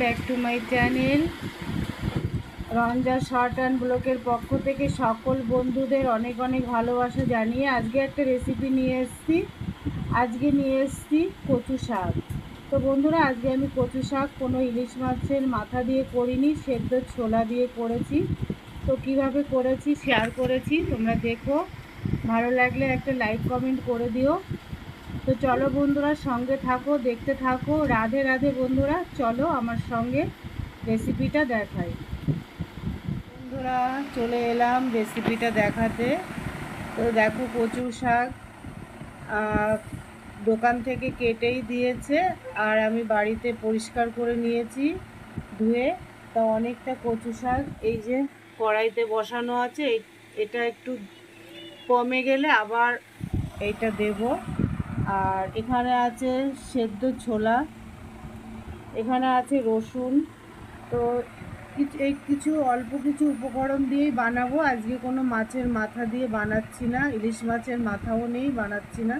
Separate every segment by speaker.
Speaker 1: Back to my channel Ranja short and ব্লকের পক্ষ থেকে সকল বন্ধুদের অনেক অনেক ভালোবাসা জানিয়ে আজকে একটা রেসিপি নিয়ে এসছি। আজকে নিয়ে এসেছি কচু শাক। তো বন্ধুরা, আজকে আমি কচু শাক কোনো ইলিশ মাছের মাথা দিয়ে করিনি, সেদ্ধ ছোলা দিয়ে করেছি। তো কীভাবে করেছি শেয়ার করেছি, তোমরা দেখো। ভালো লাগলে একটা লাইক কমেন্ট করে দিও। তো চলো বন্ধুরা, সঙ্গে থাকো, দেখতে থাকো। রাধে রাধে বন্ধুরা, চলো আমার সঙ্গে রেসিপিটা দেখাই। বন্ধুরা, চলে এলাম রেসিপিটা দেখাতে। তো দেখো কচু শাক দোকান থেকে কেটেই দিয়েছে, আর আমি বাড়িতে পরিষ্কার করে নিয়েছি ধুয়ে। তা অনেকটা কচু শাক, এই যে কড়াইতে বসানো আছে এটা একটু কমে গেলে আবার এইটা দেবো। আর এখানে আছে সেদ্ধ ছোলা, এখানে আছে রসুন। তো কিছু এই কিছু অল্প কিছু উপকরণ দিয়েই বানাবো। আজকে কোনো মাছের মাথা দিয়ে বানাচ্ছি না, ইলিশ মাছের মাথাও নেই, বানাচ্ছি না।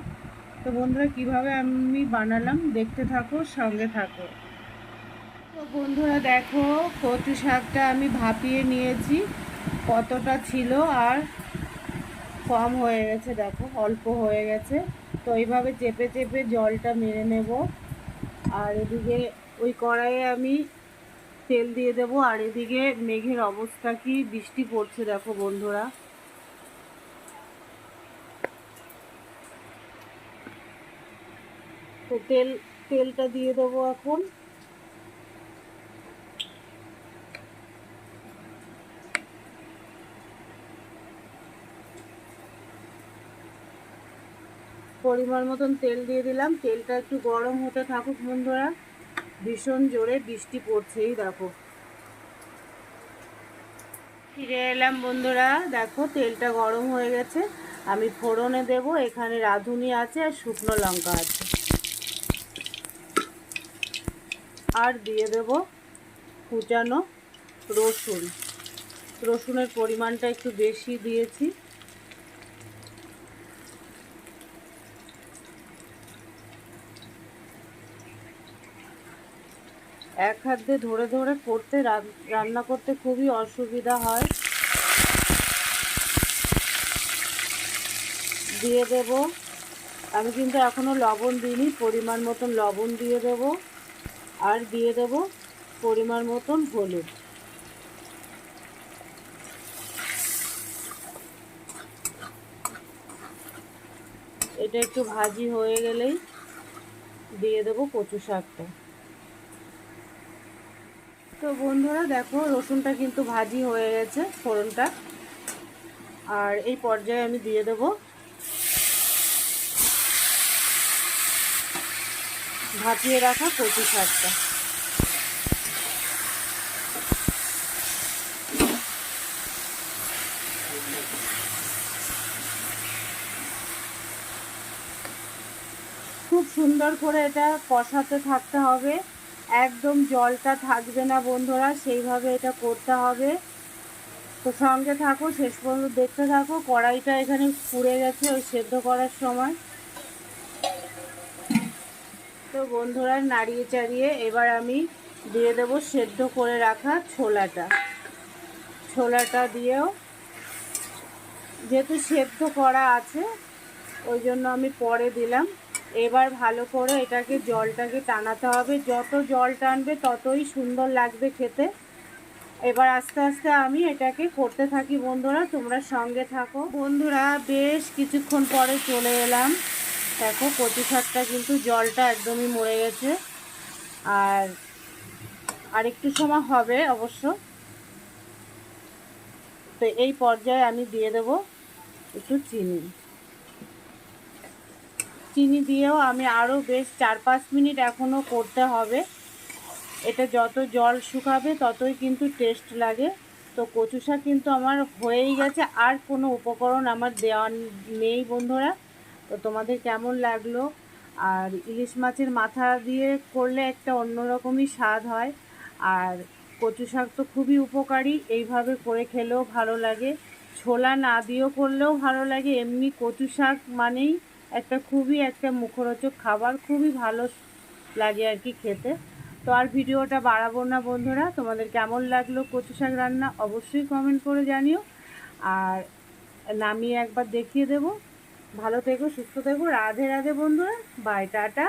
Speaker 1: তো বন্ধুরা, কীভাবে আমি বানালাম দেখতে থাকো, সঙ্গে থাকো। তো বন্ধুরা, দেখো, কচু শাকটা আমি ভাপিয়ে নিয়েছি, কতটা ছিল আর কম হয়ে গেছে, দেখো, অল্প হয়ে গেছে। তো এইভাবে চেপে চেপে জলটা মেরে নেব। আর এদিকে ওই কড়াইয়ে আমি তেল দিয়ে দেবো। আর এদিকে মেঘের অবস্থা কি? বৃষ্টি পড়ছে, দেখো, বন্ধুরা। তো তেল, তেলটা দিয়ে দেবো এখন। পরিমাণ মতন তেল দিয়ে দিলাম। তেলটা একটু গরম হতে থাকুক বন্ধুরা। ভীষণ জোরে বৃষ্টি পড়ছেই দেখো। ফিরে এলাম বন্ধুরা। দেখো তেলটা গরম হয়ে গেছে। আমি ফোড়নে দেব। এখানে রাঁধুনি আছে আর শুকনো লঙ্কা আছে। আর দিয়ে দেব কুচানো রসুন। রসুনের পরিমাণটা একটু বেশি দিয়েছি। এক হাত দিয়ে ধরে ধরে করতে, রান- রান্না করতে খুবই অসুবিধা হয়। দিয়ে দেব। আমি কিন্তু এখনও লবণ দিইনি, পরিমাণ মতন লবণ দিয়ে দেব। আর দিয়ে দেব পরিমাণ মতন হলুদ। এটা একটু ভাজি হয়ে গেলেই দিয়ে দেব কচু শাকটা তো বন্ধুরা দেখো, রসুনটা কিন্তু ভাজি হয়ে গেছে ফোড়নটা। আর এই পর্যায়ে আমি দিয়ে দেব ভাপিয়ে রাখা কচু শাকটা। খুব সুন্দর করে এটা কষাতে থাকতে হবে। একদম জলটা থাকবে না বন্ধুরা, সেইভাবে এটা করতে হবে। তো সঙ্গে থাকো, শেষ পর্যন্ত দেখতে থাকো, কড়াইটা এখানে পুড়ে গেছে ওই সেদ্ধ করার সময়। তো বন্ধুরা, নাড়িয়ে চাড়িয়ে এবার আমি দিয়ে দেবো সেদ্ধ করে রাখা ছোলাটা। ছোলাটা দিয়েও যেহেতু সেদ্ধ করা আছে, ওই জন্য আমি পরে দিলাম। এবার ভালো করে এটাকে জলটাকে টানাতে হবে। যত জল টানবে ততই সুন্দর লাগবে খেতে। এবার আস্তে আস্তে আমি এটাকে করতে থাকি বন্ধুরা, তোমরা সঙ্গে থাকো। বন্ধুরা, বেশ কিছুক্ষণ পরে চলে এলাম। দেখো, কচু শাকটা কিন্তু জলটা একদমই মরে গেছে। আর আর একটু সময় হবে অবশ্য। তো এই পর্যায়ে আমি দিয়ে দেব একটু চিনি। চিনি দিয়েও আমি আরও বেশ চার পাঁচ মিনিট এখনও করতে হবে। এটা যত জল শুকাবে ততই কিন্তু টেস্ট লাগে। তো কচু শাক কিন্তু আমার হয়েই গেছে, আর কোনো উপকরণ আমার দেওয়া নেই বন্ধুরা। তো তোমাদের কেমন লাগল? আর ইলিশ মাছের মাথা দিয়ে করলে একটা অন্যরকমই স্বাদ হয়। আর কচু শাক তো খুবই উপকারী, এইভাবে করে খেলেও ভালো লাগে। ছোলা না দিয়েও করলেও ভালো লাগে, এমনি কচু শাক মানেই একটা খুবই একটা মুখরোচক খাবার, খুবই ভালো লাগে আর কি খেতে। তো আর ভিডিওটা বাড়াবো না বন্ধুরা, তোমাদের কেমন লাগল কচু শাক রান্না অবশ্যই কমেন্ট করে জানিও। আর নামিয়ে একবার দেখিয়ে দেবো। ভালো থেকো, সুস্থ থেকো, রাধে রাধে বন্ধুরা বাই টাটা।